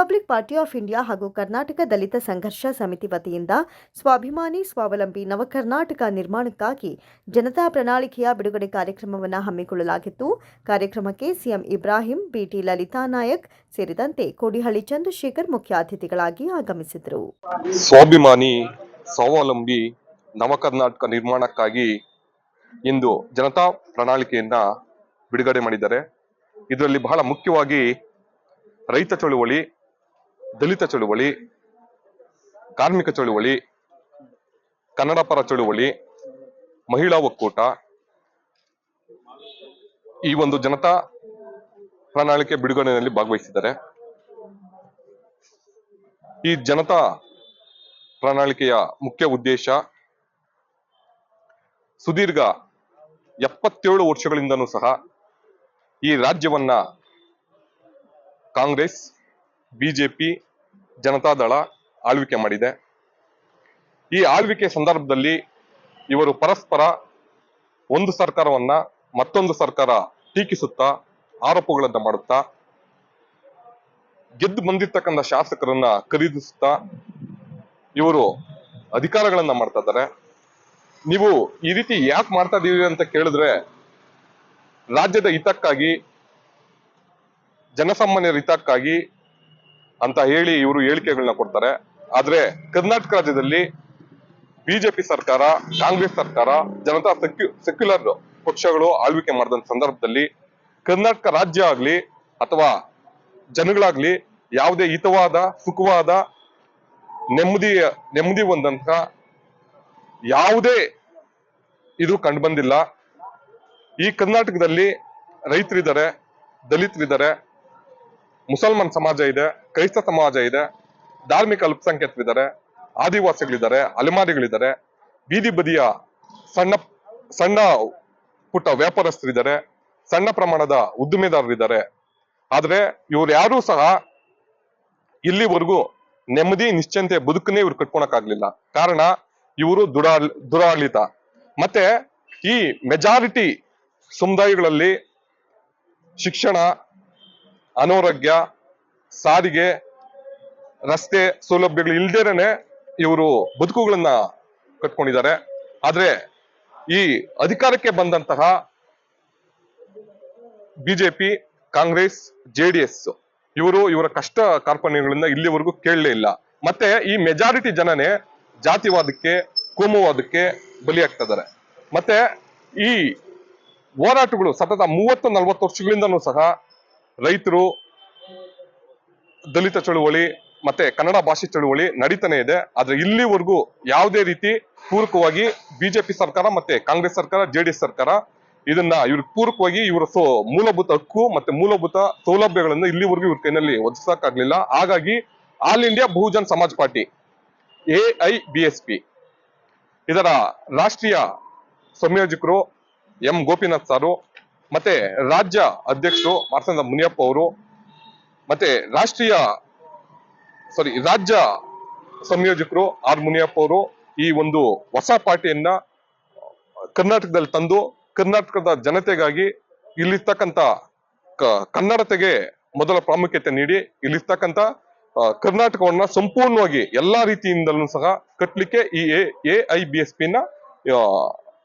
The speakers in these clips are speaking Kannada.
ರಿಪಬ್ಲಿಕ್ ಪಾರ್ಟಿ ಆಫ್ ಇಂಡಿಯಾ ಹಾಗೂ ಕರ್ನಾಟಕ ದಲಿತ ಸಂಘರ್ಷ ಸಮಿತಿ ವತಿಯಿಂದ ಸ್ವಾಭಿಮಾನಿ, ಸ್ವಾವಲಂಬಿ, ನವಕರ್ನಾಟಕ ನಿರ್ಮಾಣಕ್ಕಾಗಿ ಜನತಾ ಪ್ರಣಾಳಿಕೆಯ ಬಿಡುಗಡೆ ಕಾರ್ಯಕ್ರಮವನ್ನು ಹಮ್ಮಿಕೊಳ್ಳಲಾಗಿತ್ತು. ಕಾರ್ಯಕ್ರಮಕ್ಕೆ ಸಿಎಂ ಇಬ್ರಾಹಿಂ, ಬಿಟಿ ಲಲಿತಾ ನಾಯಕ್ ಸೇರಿದಂತೆ ಕೋಡಿಹಳ್ಳಿ ಚಂದ್ರಶೇಖರ್ ಮುಖ್ಯ ಅತಿಥಿಗಳಾಗಿ ಆಗಮಿಸಿದರು. ಸ್ವಾಭಿಮಾನಿ, ಸ್ವಾವಲಂಬಿ, ನವಕರ್ನಾಟಕ ನಿರ್ಮಾಣಕ್ಕಾಗಿ ಇಂದು ಜನತಾ ಪ್ರಣಾಳಿಕೆಯನ್ನ ಬಿಡುಗಡೆ ಮಾಡಿದ್ದಾರೆ. ಇದರಲ್ಲಿ ಬಹಳ ಮುಖ್ಯವಾಗಿ ರೈತ ಚಳುವಳಿ ದಲಿತ ಚಳುವಳಿ, ಕಾರ್ಮಿಕ ಚಳುವಳಿ ಕನ್ನಡ ಪರ ಚಳುವಳಿ, ಮಹಿಳಾ ಒಕ್ಕೂಟ, ಈ ಒಂದು ಜನತಾ ಪ್ರಣಾಳಿಕೆ ಬಿಡುಗಡೆಯಲ್ಲಿ ಭಾಗವಹಿಸಿದ್ದಾರೆ. ಈ ಜನತಾ ಪ್ರಣಾಳಿಕೆಯ ಮುಖ್ಯ ಉದ್ದೇಶ ಸುದೀರ್ಘ ಎಪ್ಪತ್ತೇಳು ವರ್ಷಗಳಿಂದನೂ ಸಹ ಈ ರಾಜ್ಯವನ್ನ ಕಾಂಗ್ರೆಸ್ ಬಿಜೆಪಿ ಜನತಾದಳ ಆಳ್ವಿಕೆ ಮಾಡಿದೆ. ಈ ಆಳ್ವಿಕೆ ಸಂದರ್ಭದಲ್ಲಿ ಇವರು ಪರಸ್ಪರ ಒಂದು ಸರ್ಕಾರವನ್ನ ಮತ್ತೊಂದು ಸರ್ಕಾರ ಟೀಕಿಸುತ್ತಾ ಆರೋಪಗಳನ್ನ ಮಾಡುತ್ತಾ, ಗೆದ್ದು ಬಂದಿರ್ತಕ್ಕಂಥ ಶಾಸಕರನ್ನ ಖರೀದಿಸುತ್ತಾ ಇವರು ಅಧಿಕಾರಗಳನ್ನ ಮಾಡ್ತಾ ಇದ್ದಾರೆ. ನೀವು ಈ ರೀತಿ ಯಾಕೆ ಮಾಡ್ತಾ ಇದೀವಿ ಅಂತ ಕೇಳಿದ್ರೆ, ರಾಜ್ಯದ ಹಿತಕ್ಕಾಗಿ, ಜನಸಾಮಾನ್ಯರ ಹಿತಕ್ಕಾಗಿ ಅಂತ ಹೇಳಿ ಇವರು ಹೇಳಿಕೆಗಳನ್ನ ಕೊಡ್ತಾರೆ. ಆದ್ರೆ ಕರ್ನಾಟಕ ರಾಜ್ಯದಲ್ಲಿ ಬಿಜೆಪಿ ಸರ್ಕಾರ, ಕಾಂಗ್ರೆಸ್ ಸರ್ಕಾರ, ಜನತಾ ಸೆಕ್ಯು ಸೆಕ್ಯುಲರ್ ಪಕ್ಷಗಳು ಆಳ್ವಿಕೆ ಮಾಡಿದಂತ ಸಂದರ್ಭದಲ್ಲಿ ಕರ್ನಾಟಕ ರಾಜ್ಯ ಆಗ್ಲಿ ಅಥವಾ ಜನಗಳಾಗ್ಲಿ ಯಾವುದೇ ಹಿತವಾದ, ಸುಖವಾದ, ನೆಮ್ಮದಿ ನೆಮ್ಮದಿ ಹೊಂದಂತ ಯಾವುದೇ ಇದು ಕಂಡು ಬಂದಿಲ್ಲ. ಈ ಕರ್ನಾಟಕದಲ್ಲಿ ರೈತರಿದ್ದಾರೆ, ದಲಿತರಿದ್ದಾರೆ ಮುಸಲ್ಮಾನ್ ಸಮಾಜ ಇದೆ, ಕ್ರೈಸ್ತ ಸಮಾಜ ಇದೆ, ಧಾರ್ಮಿಕ ಅಲ್ಪಸಂಖ್ಯಾತರಿದ್ದಾರೆ, ಆದಿವಾಸಿಗಳಿದ್ದಾರೆ, ಅಲೆಮಾರಿಗಳಿದ್ದಾರೆ, ಬೀದಿ ಬದಿಯ ಸಣ್ಣ ಸಣ್ಣ ಪುಟ್ಟ ವ್ಯಾಪಾರಸ್ಥರಿದ್ದಾರೆ, ಸಣ್ಣ ಪ್ರಮಾಣದ ಉದ್ದಿಮೆದಾರರಿದ್ದಾರೆ. ಆದ್ರೆ ಇವ್ರು ಯಾರೂ ಸಹ ಇಲ್ಲಿವರೆಗೂ ನೆಮ್ಮದಿ, ನಿಶ್ಚಿಂತೆ, ಬದುಕನ್ನೇ ಇವ್ರು ಕಟ್ಕೊಳಕಾಗ್ಲಿಲ್ಲ ಕಾರಣ ಇವರು ದುಡಾಳ್ ದುರಾಡಳಿತ. ಮತ್ತೆ ಈ ಮೆಜಾರಿಟಿ ಸಮುದಾಯಗಳಲ್ಲಿ ಶಿಕ್ಷಣ ಅನಾರೋಗ್ಯ, ಸಾರಿಗೆ, ರಸ್ತೆ ಸೌಲಭ್ಯಗಳು ಇಲ್ದೇನೆ ಇವರು ಬದುಕುಗಳನ್ನ ಕಟ್ಕೊಂಡಿದ್ದಾರೆ. ಆದ್ರೆ ಈ ಅಧಿಕಾರಕ್ಕೆ ಬಂದಂತಹ ಬಿಜೆಪಿ, ಕಾಂಗ್ರೆಸ್ ಜೆಡಿಎಸ್ ಇವರು ಇವರ ಕಷ್ಟ ಕಾರ್ಪಣ್ಯಗಳಿಂದ ಇಲ್ಲಿವರೆಗೂ ಕೇಳಲೇ ಇಲ್ಲ. ಮತ್ತೆ ಈ ಮೆಜಾರಿಟಿ ಜನನೇ ಜಾತಿವಾದಕ್ಕೆ, ಕೋಮುವಾದಕ್ಕೆ ಬಲಿಯಾಗ್ತಾ ಇದ್ದಾರೆ. ಮತ್ತೆ ಈ ಹೋರಾಟಗಳು ಸತತ ಮೂವತ್ತು ನಲವತ್ತು ವರ್ಷಗಳಿಂದನೂ ಸಹ ರೈತರು ದಲಿತ ಚಳುವಳಿ ಮತ್ತೆ ಕನ್ನಡ ಭಾಷೆ ಚಳುವಳಿ ನಡೀತಾನೆ ಇದೆ. ಆದ್ರೆ ಇಲ್ಲಿವರೆಗೂ ಯಾವುದೇ ರೀತಿ ಪೂರಕವಾಗಿ ಬಿಜೆಪಿ ಸರ್ಕಾರ ಮತ್ತೆ ಕಾಂಗ್ರೆಸ್ ಸರ್ಕಾರ ಜೆಡಿಎಸ್ ಸರ್ಕಾರ ಇದನ್ನ ಇವ್ರ ಪೂರಕವಾಗಿ ಇವರ ಸೊ ಮೂಲಭೂತ ಹಕ್ಕು ಮತ್ತೆ ಮೂಲಭೂತ ಸೌಲಭ್ಯಗಳನ್ನು ಇಲ್ಲಿವರೆಗೂ ಇವ್ರ ಕೈನಲ್ಲಿ ಒದಗಿಸಕ್ಕಾಗ್ಲಿಲ್ಲ. ಹಾಗಾಗಿ all India Bahujan Samaj party, A I B P ಇದರ ರಾಷ್ಟ್ರೀಯ ಸಂಯೋಜಕರು ಎಂ ಗೋಪಿನಾಥ್ ಸಾರು ಮತ್ತೆ ರಾಜ್ಯ ಅಧ್ಯಕ್ಷರು ಮಾರ್ಸಂದ ಮುನಿಯಪ್ಪ ಅವರು ಮತ್ತೆ ರಾಷ್ಟ್ರೀಯ ಸಾರಿ ರಾಜ್ಯ ಸಂಯೋಜಕರು ಆರ್ ಮುನಿಯಪ್ಪ ಅವರು ಈ ಒಂದು ಹೊಸ ಪಾರ್ಟಿಯನ್ನ ಕರ್ನಾಟಕದಲ್ಲಿ ತಂದು ಕರ್ನಾಟಕದ ಜನತೆಗಾಗಿ ಇಲ್ಲಿರ್ತಕ್ಕಂಥ ಕನ್ನಡತೆಗೆ ಮೊದಲ ಪ್ರಾಮುಖ್ಯತೆ ನೀಡಿ ಇಲ್ಲಿರ್ತಕ್ಕಂಥ ಕರ್ನಾಟಕವನ್ನ ಸಂಪೂರ್ಣವಾಗಿ ಎಲ್ಲಾ ರೀತಿಯಿಂದಲೂ ಸಹ ಕಟ್ಟಲಿಕ್ಕೆ ಈ A I B S P ನ ಆ,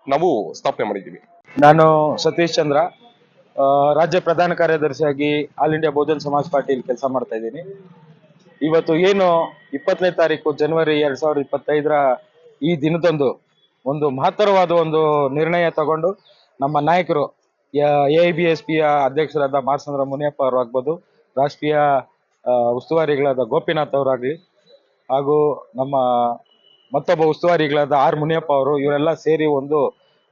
ನಾವು ಸ್ಥಾಪನೆ ಮಾಡಿದ್ದೀವಿ. ನಾನು ಸತೀಶ್ ಚಂದ್ರ ರಾಜ್ಯ ಪ್ರಧಾನ ಕಾರ್ಯದರ್ಶಿಯಾಗಿ ಆಲ್ ಇಂಡಿಯಾ ಬಹುಜನ್ ಸಮಾಜ್ ಪಾರ್ಟಿಯಲ್ಲಿ ಕೆಲಸ ಮಾಡ್ತಾ ಇದ್ದೀನಿ. ಇವತ್ತು ಏನು ಇಪ್ಪತ್ತನೇ ತಾರೀಕು ಜನವರಿ ಎರಡ್ ಸಾವಿರದ ಇಪ್ಪತ್ತೈದರ ಈ ದಿನದಂದು ಒಂದು ಮಹತ್ತರವಾದ ಒಂದು ನಿರ್ಣಯ ತಗೊಂಡು ನಮ್ಮ ನಾಯಕರು ಎ ಐ ಬಿ ಎಸ್ ಪಿಯ ಅಧ್ಯಕ್ಷರಾದ ಮಾರ್ಸಂದ್ರ ಮುನಿಯಪ್ಪ ಅವರು ಆಗ್ಬೋದು, ರಾಷ್ಟ್ರೀಯ ಉಸ್ತುವಾರಿಗಳಾದ ಗೋಪಿನಾಥ್ ಅವರಾಗಲಿ ಹಾಗೂ ನಮ್ಮ ಮತ್ತೊಬ್ಬ ಉಸ್ತುವಾರಿಗಳಾದ ಆರ್ ಮುನಿಯಪ್ಪ ಅವರು, ಇವರೆಲ್ಲ ಸೇರಿ ಒಂದು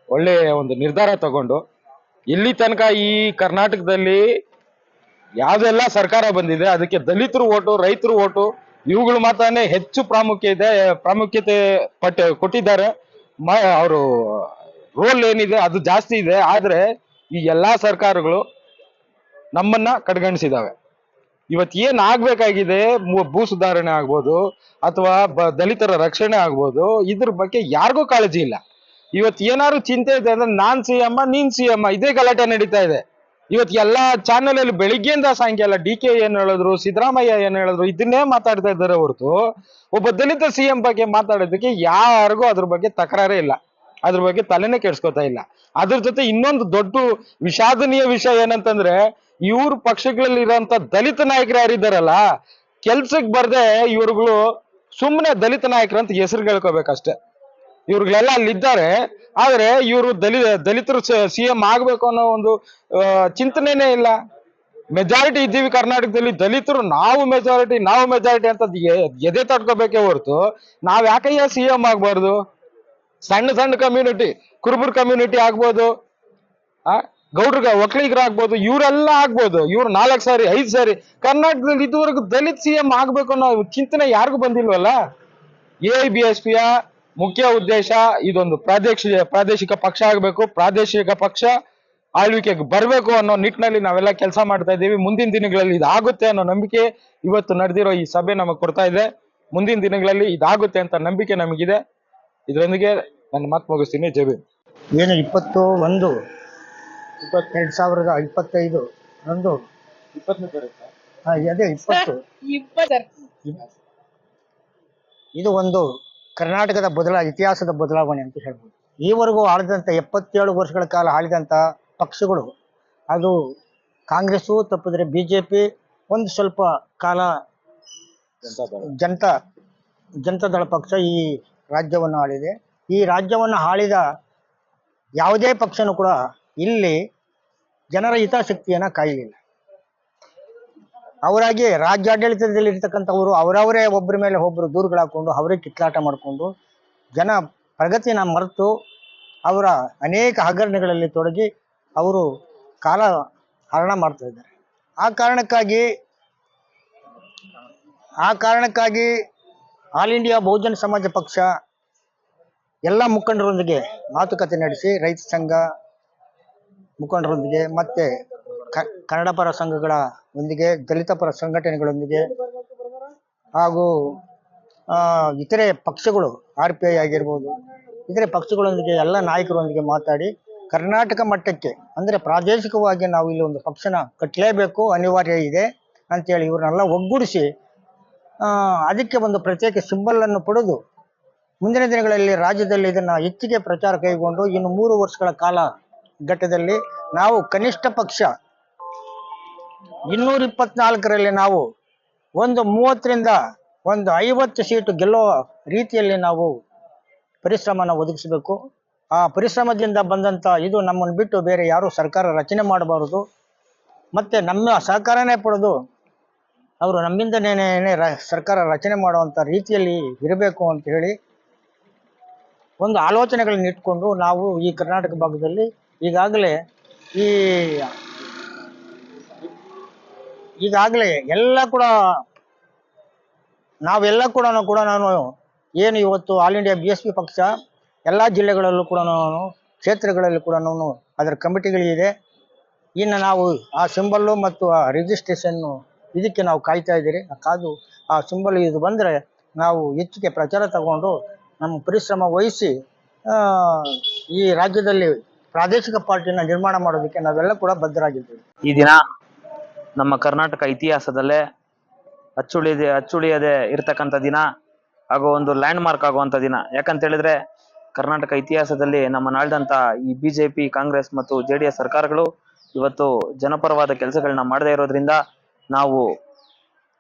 ಒಳ್ಳೆಯ ಒಂದು ನಿರ್ಧಾರ ತಗೊಂಡು ಇಲ್ಲಿ ತನಕ ಈ ಕರ್ನಾಟಕದಲ್ಲಿ ಯಾವ್ದೆಲ್ಲ ಸರ್ಕಾರ ಬಂದಿದೆ, ಅದಕ್ಕೆ ದಲಿತರು ಓಟು, ರೈತರು ಓಟು, ಇವುಗಳು ಮಾತ್ರನೇ ಹೆಚ್ಚು ಪ್ರಾಮುಖ್ಯತೆ ಪ್ರಾಮುಖ್ಯತೆ ಪಟ್ಟ, ಕೊಟ್ಟಿದ್ದಾರೆ. ಅವರು ರೋಲ್ ಏನಿದೆ ಅದು ಜಾಸ್ತಿ ಇದೆ, ಆದ್ರೆ ಈ ಎಲ್ಲಾ ಸರ್ಕಾರಗಳು ನಮ್ಮನ್ನ ಕಡೆಗಣಿಸಿದಾವೆ. ಇವತ್ತು ಏನ್ ಆಗ್ಬೇಕಾಗಿದೆ ಭೂ ಸುಧಾರಣೆ ಆಗ್ಬೋದು, ಅಥವಾ ದಲಿತರ ರಕ್ಷಣೆ ಆಗ್ಬೋದು, ಇದ್ರ ಬಗ್ಗೆ ಯಾರಿಗೂ ಕಾಳಜಿ ಇಲ್ಲ. ಇವತ್ತು ಏನಾದ್ರು ಚಿಂತೆ ಇದೆ ಅಂದ್ರೆ ನಾನ್ ಸಿ ಎಮ್ಮ ನೀನ್ ಸಿ ಎಮ್ಮ ಇದೇ ಗಲಾಟೆ ನಡೀತಾ ಇದೆ. ಇವತ್ತು ಎಲ್ಲಾ ಚಾನೆಲ್ ಅಲ್ಲಿ ಬೆಳಿಗ್ಗೆಯಿಂದ ಸಾಯಂಕಾಲ ಡಿ ಕೆ ಏನ್ ಹೇಳಿದ್ರು, ಸಿದ್ದರಾಮಯ್ಯ ಏನ್ ಹೇಳಿದ್ರು, ಇದನ್ನೇ ಮಾತಾಡ್ತಾ ಇದ್ದಾರೆ ಹೊರತು ಒಬ್ಬ ದಲಿತ ಸಿಎಂ ಬಗ್ಗೆ ಮಾತಾಡೋದಕ್ಕೆ ಯಾರಿಗೂ ಅದ್ರ ಬಗ್ಗೆ ತಕರಾರೇ ಇಲ್ಲ. ಅದ್ರ ಬಗ್ಗೆ ತಲೆನೇ ಕೆಡ್ಸ್ಕೊತಾ ಇಲ್ಲ. ಅದ್ರ ಜೊತೆ ಇನ್ನೊಂದು ದೊಡ್ಡ ವಿಷಾದನೀಯ ವಿಷಯ ಏನಂತಂದ್ರೆ ಇವ್ರ ಪಕ್ಷಗಳಲ್ಲಿ ಇರೋಂತ ದಲಿತ ನಾಯಕರು ಯಾರಿದ್ದಾರಲ್ಲ ಕೆಲ್ಸಕ್ಕೆ ಬರ್ದೆ ಇವ್ರುಗಳು ಸುಮ್ಮನೆ ದಲಿತ ನಾಯಕರು ಅಂತ ಹೆಸರು ಹೇಳ್ಕೋಬೇಕಷ್ಟೇ ಇವ್ರುಗಳೆಲ್ಲ ಅಲ್ಲಿದ್ದಾರೆ. ಆದ್ರೆ ಇವರು ದಲಿ ದಲಿತರು ಸಿ ಎಂ ಆಗ್ಬೇಕು ಅನ್ನೋ ಒಂದು ಚಿಂತನೆನೇ ಇಲ್ಲ. ಮೆಜಾರಿಟಿ ಇದ್ದೀವಿ ಕರ್ನಾಟಕದಲ್ಲಿ, ದಲಿತರು ನಾವು ಮೆಜಾರಿಟಿ ನಾವು ಮೆಜಾರಿಟಿ ಅಂತ ಎದೆ ತಡ್ಕೋಬೇಕೇ ಹೊರತು, ನಾವ್ ಯಾಕಯ್ಯ ಸಿ ಎಂ ಆಗ್ಬಾರ್ದು? ಸಣ್ಣ ಸಣ್ಣ ಕಮ್ಯುನಿಟಿ ಕುರುಬರ್ ಕಮ್ಯುನಿಟಿ ಆಗ್ಬೋದು, ಆ ಗೌಡ್ರ ಒಕ್ಕಲಿಗರ ಆಗ್ಬೋದು, ಇವರೆಲ್ಲ ಆಗ್ಬೋದು. ಇವ್ರು ನಾಲ್ಕು ಸಾರಿ, ಐದು ಸಾರಿ, ಕರ್ನಾಟಕದಲ್ಲಿ ಇದುವರೆಗೂ ದಲಿತ ಸಿ ಎಂ ಆಗ್ಬೇಕು ಅನ್ನೋ ಚಿಂತನೆ ಯಾರಿಗೂ ಬಂದಿಲ್ವಲ್ಲ? ಎ ಬಿ ಎಸ್ ಪಿಯ ಮುಖ್ಯ ಉದ್ದೇಶ ಇದೊಂದು ಪ್ರಾದೇಶಿಕ ಪ್ರಾದೇಶಿಕ ಪಕ್ಷ ಆಗಬೇಕು ಪ್ರಾದೇಶಿಕ ಪಕ್ಷ ಆಳ್ವಿಕೆಗೆ ಬರಬೇಕು ಅನ್ನೋ ನಿಟ್ಟಿನಲ್ಲಿ ನಾವೆಲ್ಲ ಕೆಲಸ ಮಾಡ್ತಾ ಇದ್ದೀವಿ. ಮುಂದಿನ ದಿನಗಳಲ್ಲಿ ಇದಾಗುತ್ತೆ ಅನ್ನೋ ನಂಬಿಕೆ ಇವತ್ತು ನಡೆದಿರೋ ಈ ಸಭೆ ನಮಗೆ ಕೊಡ್ತಾ ಇದೆ. ಮುಂದಿನ ದಿನಗಳಲ್ಲಿ ಇದಾಗುತ್ತೆ ಅಂತ ನಂಬಿಕೆ ನಮಗಿದೆ. ಇದರೊಂದಿಗೆ ನನ್ನ ಮಾತು ಮುಗಿಸ್ತೀನಿ. ಜೈ ಭೀಮ್. ಏನು ಇಪ್ಪತ್ತು ಒಂದು ಇಪ್ಪತ್ತೆರಡು ಸಾವಿರದ ಇಪ್ಪತ್ತೈದು ಒಂದು? ಹಾ, ಅದೇ ಇಪ್ಪತ್ತು. ಇದು ಒಂದು ಕರ್ನಾಟಕದ ಬದಲಾ, ಇತಿಹಾಸದ ಬದಲಾವಣೆ ಅಂತ ಹೇಳ್ಬೋದು. ಈವರೆಗೂ ಆಳಿದಂಥ ಎಪ್ಪತ್ತೇಳು ವರ್ಷಗಳ ಕಾಲ ಆಳಿದಂಥ ಪಕ್ಷಗಳು, ಅದು ಕಾಂಗ್ರೆಸ್ಸು, ತಪ್ಪಿದ್ರೆ ಬಿ ಜೆ ಪಿ ಒಂದು ಸ್ವಲ್ಪ ಕಾಲ ಜನತಾ ಜನತಾದಳ ಪಕ್ಷ ಈ ರಾಜ್ಯವನ್ನು ಆಳಿದೆ. ಈ ರಾಜ್ಯವನ್ನು ಆಳಿದ ಯಾವುದೇ ಪಕ್ಷನೂ ಕೂಡ ಇಲ್ಲಿ ಜನರ ಹಿತಾಸಕ್ತಿಯನ್ನು ಕಾಯಲಿಲ್ಲ. ಅವರಾಗಿ ರಾಜ್ಯಾಡಳಿತದಲ್ಲಿ ಇರ್ತಕ್ಕಂಥವರು ಅವರವರೇ ಒಬ್ಬರ ಮೇಲೆ ಒಬ್ಬರು ದೂರುಗಳು ಹಾಕೊಂಡು ಅವರೇ ಕಿತ್ತಾಟ ಮಾಡಿಕೊಂಡು ಜನ ಪ್ರಗತಿನ ಮರೆತು ಅವರ ಅನೇಕ ಹಗರಣಗಳಲ್ಲಿ ತೊಡಗಿ ಅವರು ಕಾಲ ಹರಣ ಮಾಡ್ತಾ ಇದ್ದಾರೆ. ಆ ಕಾರಣಕ್ಕಾಗಿ ಆ ಕಾರಣಕ್ಕಾಗಿ ಆಲ್ ಇಂಡಿಯಾ ಬಹುಜನ ಸಮಾಜ ಪಕ್ಷ ಎಲ್ಲ ಮುಖಂಡರೊಂದಿಗೆ ಮಾತುಕತೆ ನಡೆಸಿ ರೈತ ಸಂಘ ಮುಖಂಡರೊಂದಿಗೆ ಮತ್ತೆ ಕನ್ನಡ ಪರ ಸಂಘಗಳ ಒಂದಿಗೆ, ದಲಿತ ಪರ ಸಂಘಟನೆಗಳೊಂದಿಗೆ, ಹಾಗೂ ಇತರೆ ಪಕ್ಷಗಳು, ಆರ್ ಪಿ ಐ ಆಗಿರ್ಬೋದು, ಇತರೆ ಪಕ್ಷಗಳೊಂದಿಗೆ, ಎಲ್ಲ ನಾಯಕರೊಂದಿಗೆ ಮಾತಾಡಿ, ಕರ್ನಾಟಕ ಮಟ್ಟಕ್ಕೆ, ಅಂದರೆ ಪ್ರಾದೇಶಿಕವಾಗಿ ನಾವು ಇಲ್ಲಿ ಒಂದು ಪಕ್ಷನ ಕಟ್ಟಲೇಬೇಕು ಅನಿವಾರ್ಯ ಇದೆ ಅಂತೇಳಿ ಇವ್ರನ್ನೆಲ್ಲ ಒಗ್ಗೂಡಿಸಿ ಅದಕ್ಕೆ ಒಂದು ಪ್ರತ್ಯೇಕ ಸಿಂಬಲನ್ನು ಪಡೆದು, ಮುಂದಿನ ದಿನಗಳಲ್ಲಿ ರಾಜ್ಯದಲ್ಲಿ ಇದನ್ನು ಹೆಚ್ಚಿಗೆ ಪ್ರಚಾರ ಕೈಗೊಂಡು, ಇನ್ನು ಮೂರು ವರ್ಷಗಳ ಕಾಲ ಘಟ್ಟದಲ್ಲಿ ನಾವು ಕನಿಷ್ಠ ಪಕ್ಷ ಇನ್ನೂರ ಇಪ್ಪತ್ನಾಲ್ಕರಲ್ಲಿ ನಾವು ಒಂದು ಮೂವತ್ತರಿಂದ ಒಂದು ಐವತ್ತು ಸೀಟು ಗೆಲ್ಲುವ ರೀತಿಯಲ್ಲಿ ನಾವು ಪರಿಶ್ರಮನ ಒದಗಿಸಬೇಕು. ಆ ಪರಿಶ್ರಮದಿಂದ ಬಂದಂಥ ಇದು ನಮ್ಮನ್ನು ಬಿಟ್ಟು ಬೇರೆ ಯಾರೂ ಸರ್ಕಾರ ರಚನೆ ಮಾಡಬಾರದು. ಮತ್ತು ನಮ್ಮ ಸಹಕಾರನೇ ಪಡೆದು ಅವರು ನಮ್ಮಿಂದನೇನೇ ರ- ಸರ್ಕಾರ ರಚನೆ ಮಾಡುವಂಥ ರೀತಿಯಲ್ಲಿ ಇರಬೇಕು ಅಂತ ಹೇಳಿ ಒಂದು ಆಲೋಚನೆಗಳನ್ನ ಇಟ್ಕೊಂಡು ನಾವು ಈ ಕರ್ನಾಟಕ ಭಾಗದಲ್ಲಿ ಈಗಾಗಲೇ ಈ ಈಗಾಗಲೇ ಎಲ್ಲ ಕೂಡ ನಾವೆಲ್ಲ ಕೂಡ ಕೂಡ ನಾನು ಏನು ಇವತ್ತು all India B S P ಪಕ್ಷ, ಎಲ್ಲ ಜಿಲ್ಲೆಗಳಲ್ಲೂ ಕೂಡ ನಾನು, ಕ್ಷೇತ್ರಗಳಲ್ಲಿ ಕೂಡ ನಾನು ಅದರ ಕಮಿಟಿಗಳಿದೆ. ಇನ್ನು ನಾವು ಆ ಸಿಂಬಲ್ಲು ಮತ್ತು ಆ ರಿಜಿಸ್ಟ್ರೇಷನ್ನು ಇದಕ್ಕೆ ನಾವು ಕಾಯ್ತಾ ಇದ್ದೀರಿ. ಕಾದು ಆ ಸಿಂಬಲ್ ಇದು ಬಂದರೆ ನಾವು ಹೆಚ್ಚಿಗೆ ಪ್ರಚಾರ ತಗೊಂಡು ನಮ್ಮ ಪರಿಶ್ರಮ ವಹಿಸಿ ಈ ರಾಜ್ಯದಲ್ಲಿ ಪ್ರಾದೇಶಿಕ ಪಾರ್ಟಿನ ನಿರ್ಮಾಣ ಮಾಡೋದಕ್ಕೆ ನಾವೆಲ್ಲ ಕೂಡ ಬದ್ಧರಾಗಿದ್ದೀವಿ. ಈ ದಿನ ನಮ್ಮ ಕರ್ನಾಟಕ ಇತಿಹಾಸದಲ್ಲೇ ಅಚ್ಚುಳಿಯದೆ ಅಚ್ಚುಳಿಯದೆ ಇರತಕ್ಕಂಥ ದಿನ ಹಾಗೂ ಒಂದು ಲ್ಯಾಂಡ್ ಮಾರ್ಕ್ ಆಗುವಂಥ ದಿನ. ಯಾಕಂತ ಹೇಳಿದ್ರೆ ಕರ್ನಾಟಕ ಇತಿಹಾಸದಲ್ಲಿ ನಮ್ಮ ನಾಳ್ದಂತ ಈ ಬಿಜೆಪಿ ಕಾಂಗ್ರೆಸ್ ಮತ್ತು ಜೆ ಡಿ ಎಸ್ ಸರ್ಕಾರಗಳು ಇವತ್ತು ಜನಪರವಾದ ಕೆಲಸಗಳನ್ನ ಮಾಡದೇ ಇರೋದ್ರಿಂದ ನಾವು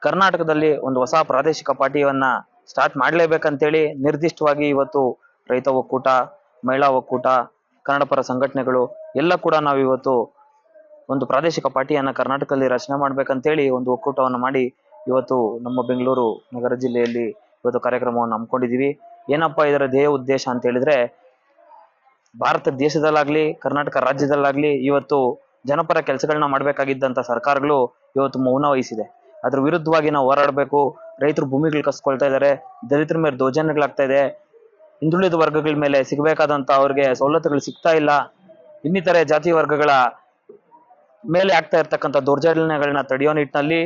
ಕರ್ನಾಟಕದಲ್ಲಿ ಒಂದು ಹೊಸ ಪ್ರಾದೇಶಿಕ ಪಾರ್ಟಿಯನ್ನ ಸ್ಟಾರ್ಟ್ ಮಾಡಲೇಬೇಕಂತೇಳಿ ನಿರ್ದಿಷ್ಟವಾಗಿ ಇವತ್ತು ರೈತ ಒಕ್ಕೂಟ, ಮಹಿಳಾ ಒಕ್ಕೂಟ ಕನ್ನಡ ಪರ ಸಂಘಟನೆಗಳು ಎಲ್ಲ ಕೂಡ ನಾವು ಇವತ್ತು ಒಂದು ಪ್ರಾದೇಶಿಕ ಪಾರ್ಟಿಯನ್ನ ಕರ್ನಾಟಕದಲ್ಲಿ ರಚನೆ ಮಾಡ್ಬೇಕಂತೇಳಿ ಒಂದು ಒಕ್ಕೂಟವನ್ನು ಮಾಡಿ ಇವತ್ತು ನಮ್ಮ ಬೆಂಗಳೂರು ನಗರ ಜಿಲ್ಲೆಯಲ್ಲಿ ಇವತ್ತು ಕಾರ್ಯಕ್ರಮವನ್ನು ಹಮ್ಮಿಕೊಂಡಿದ್ದೀವಿ. ಏನಪ್ಪಾ ಇದರ ಧ್ಯೇಯ ಉದ್ದೇಶ ಅಂತ ಹೇಳಿದ್ರೆ, ಭಾರತ ದೇಶದಲ್ಲಾಗ್ಲಿ, ಕರ್ನಾಟಕ ರಾಜ್ಯದಲ್ಲಾಗ್ಲಿ ಇವತ್ತು ಜನಪರ ಕೆಲಸಗಳನ್ನ ಮಾಡ್ಬೇಕಾಗಿದ್ದಂತ ಸರ್ಕಾರಗಳು ಇವತ್ತು ಮೌನ ವಹಿಸಿದೆ. ಅದ್ರ ವಿರುದ್ಧವಾಗಿ ನಾವು ಹೋರಾಡಬೇಕು, ರೈತರು ಭೂಮಿಗಳು ಕಸ್ಕೊಳ್ತಾ ಇದ್ದಾರೆ ದಲಿತರ ಮೇಲೆ ದೌರ್ಜನ್ಯಗಳಾಗ್ತಾ ಇದೆ, ಹಿಂದುಳಿದ ವರ್ಗಗಳ ಮೇಲೆ ಸಿಗಬೇಕಾದಂತ ಅವ್ರಿಗೆ ಸವಲತ್ತುಗಳು ಸಿಗ್ತಾ ಇಲ್ಲ, ಇನ್ನಿತರೆ ಜಾತಿ ವರ್ಗಗಳ ಮೇಲೆ ಆಗ್ತಾ ಇರ್ತಕ್ಕಂಥ ದೌರ್ಜನ್ಯಗಳನ್ನ ತಡೆಯೋ ನಿಟ್ಟಿನಲ್ಲಿ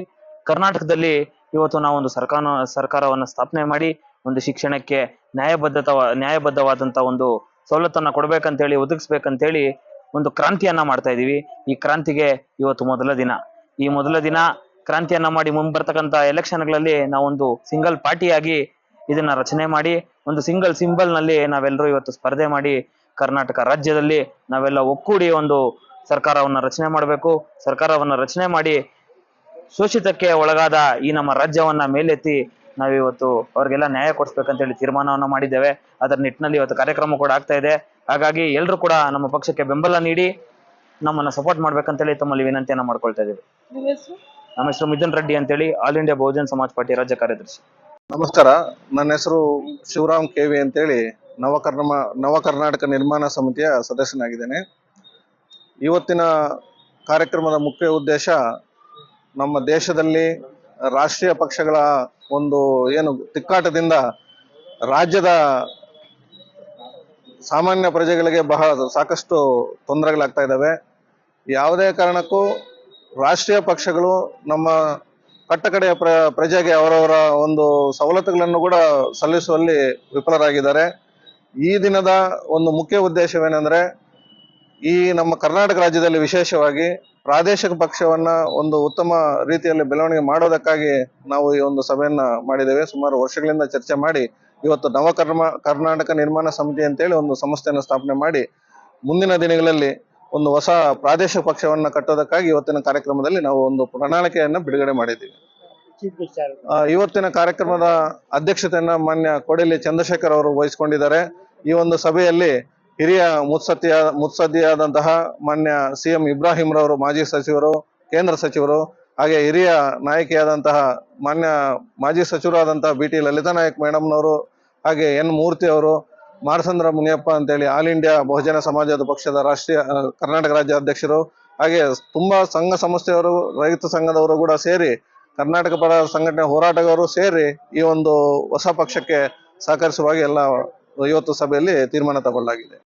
ಕರ್ನಾಟಕದಲ್ಲಿ ಇವತ್ತು ನಾವು ಒಂದು ಸರ್ಕಾರ ಸರ್ಕಾರವನ್ನು ಸ್ಥಾಪನೆ ಮಾಡಿ ಒಂದು ಶಿಕ್ಷಣಕ್ಕೆ ನ್ಯಾಯಬದ್ಧತ, ನ್ಯಾಯಬದ್ಧವಾದಂತ ಒಂದು ಸವಲತ್ತನ್ನ ಕೊಡ್ಬೇಕಂತೇಳಿ, ಒದಗಿಸ್ಬೇಕಂತೇಳಿ ಒಂದು ಕ್ರಾಂತಿಯನ್ನ ಮಾಡ್ತಾ ಇದೀವಿ. ಈ ಕ್ರಾಂತಿಗೆ ಇವತ್ತು ಮೊದಲ ದಿನ. ಈ ಮೊದಲ ದಿನ ಕ್ರಾಂತಿಯನ್ನ ಮಾಡಿ ಮುಂಬರ್ತಕ್ಕಂಥ ಎಲೆಕ್ಷನ್ಗಳಲ್ಲಿ ನಾವೊಂದು ಸಿಂಗಲ್ ಪಾರ್ಟಿಯಾಗಿ ಇದನ್ನ ರಚನೆ ಮಾಡಿ, ಒಂದು ಸಿಂಗಲ್ ಸಿಂಬಲ್ನಲ್ಲಿ ನಾವೆಲ್ಲರೂ ಇವತ್ತು ಸ್ಪರ್ಧೆ ಮಾಡಿ ಕರ್ನಾಟಕ ರಾಜ್ಯದಲ್ಲಿ ನಾವೆಲ್ಲ ಒಕ್ಕೂಡಿ ಒಂದು ಸರ್ಕಾರವನ್ನ ರಚನೆ ಮಾಡಬೇಕು ಸರ್ಕಾರವನ್ನ ರಚನೆ ಮಾಡಿ ಶೋಷಿತಕ್ಕೆ ಒಳಗಾದ ಈ ನಮ್ಮ ರಾಜ್ಯವನ್ನ ಮೇಲೆತ್ತಿ ನಾವಿವತ್ತು ಅವ್ರಿಗೆಲ್ಲ ನ್ಯಾಯ ಕೊಡಿಸ್ಬೇಕಂತೇಳಿ ತೀರ್ಮಾನವನ್ನ ಮಾಡಿದ್ದೇವೆ. ಅದರ ನಿಟ್ಟಿನಲ್ಲಿ ಇವತ್ತು ಕಾರ್ಯಕ್ರಮ ಕೂಡ ಆಗ್ತಾ ಇದೆ. ಹಾಗಾಗಿ ಎಲ್ಲರೂ ಕೂಡ ನಮ್ಮ ಪಕ್ಷಕ್ಕೆ ಬೆಂಬಲ ನೀಡಿ ನಮ್ಮನ್ನ ಸಪೋರ್ಟ್ ಮಾಡ್ಬೇಕಂತೇಳಿ ತಮ್ಮಲ್ಲಿ ವಿನಂತಿಯನ್ನ ಮಾಡ್ಕೊಳ್ತಾ ಇದ್ದೀವಿ. ನಮ್ಮ ಹೆಸರು? ಮಿಥುನ್ ರೆಡ್ಡಿ ಅಂತೇಳಿ all India Bahujan Samaj party ರಾಜ್ಯ ಕಾರ್ಯದರ್ಶಿ. ನಮಸ್ಕಾರ ನನ್ನ ಹೆಸರು ಶಿವರಾಮ್ ಕೆವಿ ಅಂತೇಳಿ ಹೇಳಿ ನವ ಕರ್ನಾಟಕ ನಿರ್ಮಾಣ ಸಮಿತಿಯ ಸದಸ್ಯನಾಗಿದ್ದೇನೆ. ಇವತ್ತಿನ ಕಾರ್ಯಕ್ರಮದ ಮುಖ್ಯ ಉದ್ದೇಶ ನಮ್ಮ ದೇಶದಲ್ಲಿ ರಾಷ್ಟ್ರೀಯ ಪಕ್ಷಗಳ ಒಂದು ಏನು ತಿಕ್ಕಾಟದಿಂದ ರಾಜ್ಯದ ಸಾಮಾನ್ಯ ಪ್ರಜೆಗಳಿಗೆ ಬಹಳ ಸಾಕಷ್ಟು ತೊಂದರೆಗಳಾಗ್ತಾ ಇದ್ದಾವೆ. ಯಾವುದೇ ಕಾರಣಕ್ಕೂ ರಾಷ್ಟ್ರೀಯ ಪಕ್ಷಗಳು ನಮ್ಮ ಕಟ್ಟಕಡೆಯ ಪ್ರ, ಪ್ರಜೆಗೆ ಅವರವರ ಒಂದು ಸವಲತ್ತುಗಳನ್ನು ಕೂಡ ಸಲ್ಲಿಸುವಲ್ಲಿ ವಿಫಲರಾಗಿದ್ದಾರೆ. ಈ ದಿನದ ಒಂದು ಮುಖ್ಯ ಉದ್ದೇಶವೇನೆಂದ್ರೆ ಈ ನಮ್ಮ ಕರ್ನಾಟಕ ರಾಜ್ಯದಲ್ಲಿ ವಿಶೇಷವಾಗಿ ಪ್ರಾದೇಶಿಕ ಪಕ್ಷವನ್ನ ಒಂದು ಉತ್ತಮ ರೀತಿಯಲ್ಲಿ ಬೆಳವಣಿಗೆ ಮಾಡೋದಕ್ಕಾಗಿ ನಾವು ಈ ಒಂದು ಸಭೆಯನ್ನ ಮಾಡಿದ್ದೇವೆ. ಸುಮಾರು ವರ್ಷಗಳಿಂದ ಚರ್ಚೆ ಮಾಡಿ ಇವತ್ತು ನವಕರ್ಮ ಕರ್ನಾಟಕ ನಿರ್ಮಾಣ ಸಮಿತಿ ಅಂತೇಳಿ ಒಂದು ಸಂಸ್ಥೆಯನ್ನು ಸ್ಥಾಪನೆ ಮಾಡಿ ಮುಂದಿನ ದಿನಗಳಲ್ಲಿ ಒಂದು ಹೊಸ ಪ್ರಾದೇಶಿಕ ಪಕ್ಷವನ್ನ ಕಟ್ಟೋದಕ್ಕಾಗಿ ಇವತ್ತಿನ ಕಾರ್ಯಕ್ರಮದಲ್ಲಿ ನಾವು ಒಂದು ಪ್ರಣಾಳಿಕೆಯನ್ನ ಬಿಡುಗಡೆ ಮಾಡಿದ್ದೀವಿ. ಇವತ್ತಿನ ಕಾರ್ಯಕ್ರಮದ ಅಧ್ಯಕ್ಷತೆಯನ್ನ ಮಾನ್ಯ ಕೊಡಲಿ ಚಂದ್ರಶೇಖರ್ ಅವರು ವಹಿಸಿಕೊಂಡಿದ್ದಾರೆ. ಈ ಒಂದು ಸಭೆಯಲ್ಲಿ ಹಿರಿಯ ಮುತ್ಸದ್ದಿಯ ಮುತ್ಸದ್ದಿಯಾದಂತಹ ಮಾನ್ಯ ಸಿ ಎಂ ಇಬ್ರಾಹಿಂ ರವರು, ಮಾಜಿ ಸಚಿವರು, ಕೇಂದ್ರ ಸಚಿವರು, ಹಾಗೆ ಹಿರಿಯ ನಾಯಕಿಯಾದಂತಹ ಮಾನ್ಯ ಮಾಜಿ ಸಚಿವರಾದಂತಹ ಬಿ ಟಿ ಲಲಿತಾ ನಾಯಕ್ ಮೇಡಮ್ನವರು, ಹಾಗೆ ಎನ್. ಮೂರ್ತಿ ಅವರು, ಮಾರಸಂದ್ರ ಮುನಿಯಪ್ಪ ಅಂತೇಳಿ ಆಲ್ ಇಂಡಿಯಾ ಬಹುಜನ ಸಮಾಜದ ಪಕ್ಷದ ರಾಷ್ಟ್ರೀಯ ಕರ್ನಾಟಕ ರಾಜ್ಯ ಅಧ್ಯಕ್ಷರು, ಹಾಗೆ ತುಂಬಾ ಸಂಘ ಸಂಸ್ಥೆಯವರು, ರೈತ ಸಂಘದವರು ಕೂಡ ಸೇರಿ, ಕರ್ನಾಟಕ ಪರ ಸಂಘಟನೆ ಹೋರಾಟಗಾರರು ಸೇರಿ ಈ ಒಂದು ಹೊಸ ಪಕ್ಷಕ್ಕೆ ಸಹಕರಿಸುವಾಗಿ ಎಲ್ಲ ಇವತ್ತು ಸಭೆಯಲ್ಲಿ ತೀರ್ಮಾನ ತಗೊಳ್ಳಲಾಗಿದೆ.